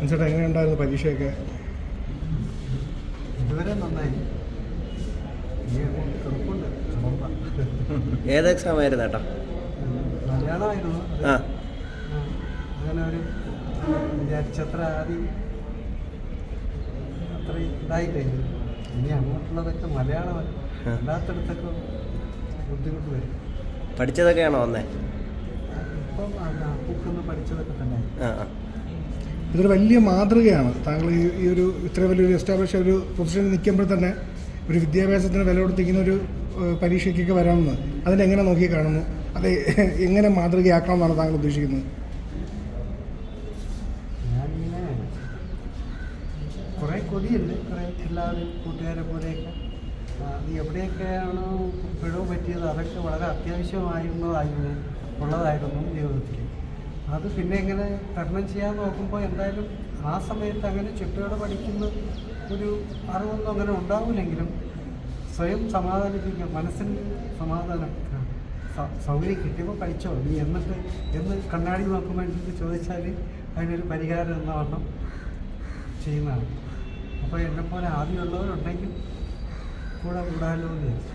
ചേട്ടാ എങ്ങനെയുണ്ടായിരുന്നു പരീക്ഷയൊക്കെ? ഇതുവരെ നന്നായി. ഏത് എക്സാം ആയിരുന്നു ഏട്ടാ? മലയാളമായിരുന്നു. ആ. ആ, അങ്ങനെ ഒരു വിചാരിച്ചത്ര ആദ്യം അത്ര ഇതായിട്ടായിരുന്നു ഇനി അങ്ങോട്ടുള്ളതൊക്കെ മലയാളം ആ. അല്ലാത്തടത്തൊക്കെ ബുദ്ധിമുട്ട് വരും. പഠിച്ചതൊക്കെയാണോ വന്നേ? ഇപ്പം പഠിച്ചതൊക്കെ തന്നെ ആ. ഇതൊരു വലിയ മാതൃകയാണ്. താങ്കൾ ഈ ഈ ഒരു ഇത്ര വലിയൊരു എസ്റ്റാബ്ലിഷ് ഒരു പൊസിഷനിൽ നിൽക്കുമ്പോൾ തന്നെ ഒരു വിദ്യാഭ്യാസത്തിന് വില കൊടുത്തിരിക്കുന്ന ഒരു പരീക്ഷയ്ക്കൊക്കെ വരാമെന്ന് അതിനെങ്ങനെ നോക്കി കാണുന്നു? അത് എങ്ങനെ മാതൃകയാക്കണം എന്നാണ് താങ്കൾ ഉദ്ദേശിക്കുന്നത്? കുറേ കൊതിയുണ്ട്. കുറേ എല്ലാവരും കൂട്ടുകാരെ പോലെയൊക്കെ. അത് എവിടെയൊക്കെയാണോ പിഴവ് പറ്റിയത് അതൊക്കെ വളരെ അത്യാവശ്യമായിരുന്നതായിരുന്നു ഉള്ളതായിരുന്നു ജീവിതത്തിൽ അത് പിന്നെ ഇങ്ങനെ തരണം ചെയ്യാൻ നോക്കുമ്പോൾ എന്തായാലും ആ സമയത്ത് അങ്ങനെ ചിട്ടയോടെ പഠിക്കുന്ന ഒരു അറിവൊന്നും അങ്ങനെ ഉണ്ടാവില്ലെങ്കിലും സ്വയം സമാധാനിപ്പിക്കുക മനസ്സിന് സമാധാനം സൗകര്യം കിട്ടിയപ്പോൾ പഠിച്ചോ നീ എന്നിട്ട് എന്ന് കണ്ണാടി നോക്കുമ്പോൾ എന്നിട്ട് ചോദിച്ചാൽ അതിനൊരു പരിഹാരം എന്ന വണ്ണം ചെയ്യുന്നതാണ്. അപ്പോൾ എന്നെപ്പോലെ ആദ്യമുള്ളവരുണ്ടെങ്കിൽ കൂടെ കൂടാലോ എന്ന് വിചാരിച്ചു.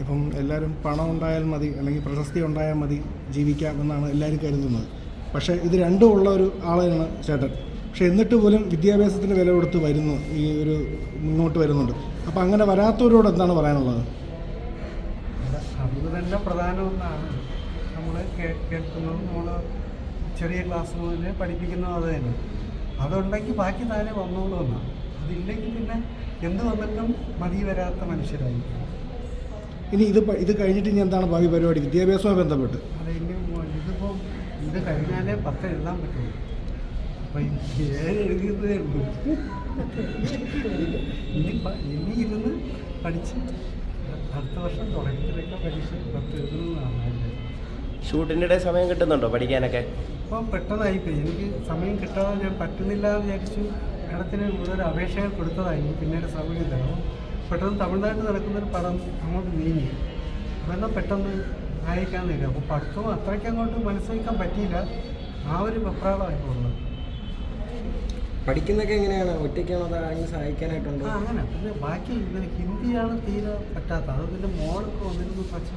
ഇപ്പം എല്ലാവരും പണം ഉണ്ടായാൽ മതി അല്ലെങ്കിൽ പ്രശസ്തി ഉണ്ടായാൽ മതി ജീവിക്കാം എന്നാണ് എല്ലാവരും കരുതുന്നത്. പക്ഷേ ഇത് രണ്ടും ഉള്ള ഒരു ആളാണ് ചേട്ടൻ. പക്ഷേ എന്നിട്ട് പോലും വിദ്യാഭ്യാസത്തിന് വില കൊടുത്ത് വരുന്നു ഈ ഒരു മുന്നോട്ട് വരുന്നുണ്ട്. അപ്പോൾ അങ്ങനെ വരാത്തവരോട് എന്താണ് പറയാനുള്ളത്? അത് അത് തന്നെ പ്രധാന ഒന്നാണ്. നമ്മൾ കേൾക്കുന്നതും നമ്മൾ ചെറിയ ക്ലാസ് മുതൽ പഠിപ്പിക്കുന്നതും അത് തന്നെ. അതുണ്ടെങ്കിൽ ബാക്കി താനെ വന്നോളൂ എന്നാണ് അതില്ലെങ്കിൽ പിന്നെ എന്ത് വന്നിട്ടും മതി വരാത്ത മനുഷ്യരായിരിക്കും. ഇനി ഇത് ഇത് കഴിഞ്ഞിട്ട് ഇനി എന്താണ് ഭാവി പരിപാടി? വിദ്യാഭ്യാസവുമായി ബന്ധപ്പെട്ട്. ഇതിപ്പോൾ ഇത് കഴിഞ്ഞാലേ പത്ത് എഴുതാൻ പറ്റുള്ളൂ. അപ്പം ഏഴ് എഴുതിയതേ ഉള്ളൂ. ഇനി ഇനി ഇരുന്ന് പഠിച്ച് അടുത്ത വർഷം തുടക്കത്തിലൊക്കെ പരീക്ഷ പത്ത് എഴുതുന്നതാണ് ഷൂട്ടിന്റെ ഇടയിൽ സമയം കിട്ടുന്നുണ്ടോ പഠിക്കാനൊക്കെ? ഇപ്പം പെട്ടെന്നായിപ്പോയി എനിക്ക് സമയം കിട്ടാതെ ഞാൻ പറ്റുന്നില്ല എന്ന് വിചാരിച്ചു മേഡത്തിന് കൂടുതൽ അപേക്ഷകൾ കൊടുത്തതായി. കൊടുത്തതായിരുന്നു പിന്നീട് സമയം തരണം പെട്ടെന്ന് തമിഴ്നാട്ടിൽ നടക്കുന്നൊരു പടം അങ്ങോട്ട് നീങ്ങി. അതെല്ലാം പെട്ടെന്ന് അയക്കാൻ നേരം അപ്പോൾ പഠിത്തവും അത്രയ്ക്ക് അങ്ങോട്ട് മനസ്സിലാക്കാൻ പറ്റിയില്ല. ആ ഒരു വെപ്രാളമായിരുന്നു ഉള്ളത്. പഠിക്കുന്നൊക്കെ എങ്ങനെയാണ്? ഒറ്റയ്ക്കാണോ അത് ആരെങ്കിലും സഹായിക്കാനായിട്ടുണ്ടോ? അങ്ങനെ. പിന്നെ ബാക്കി ഇങ്ങനെ ഹിന്ദിയാണ് തീരെ പറ്റാത്ത. അത് പിന്നെ മോളൊക്കെ വന്നിരുന്നു പക്ഷെ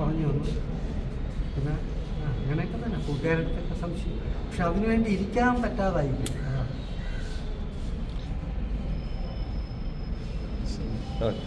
പറഞ്ഞു വന്നു. പിന്നെ അങ്ങനെയൊക്കെ തന്നെ. കൂട്ടുകാരൊക്കെ അടുത്തൊക്കെ സംശയം. പക്ഷെ അതിനുവേണ്ടി ഇരിക്കാൻ പറ്റാതായി. ഓക്കെ.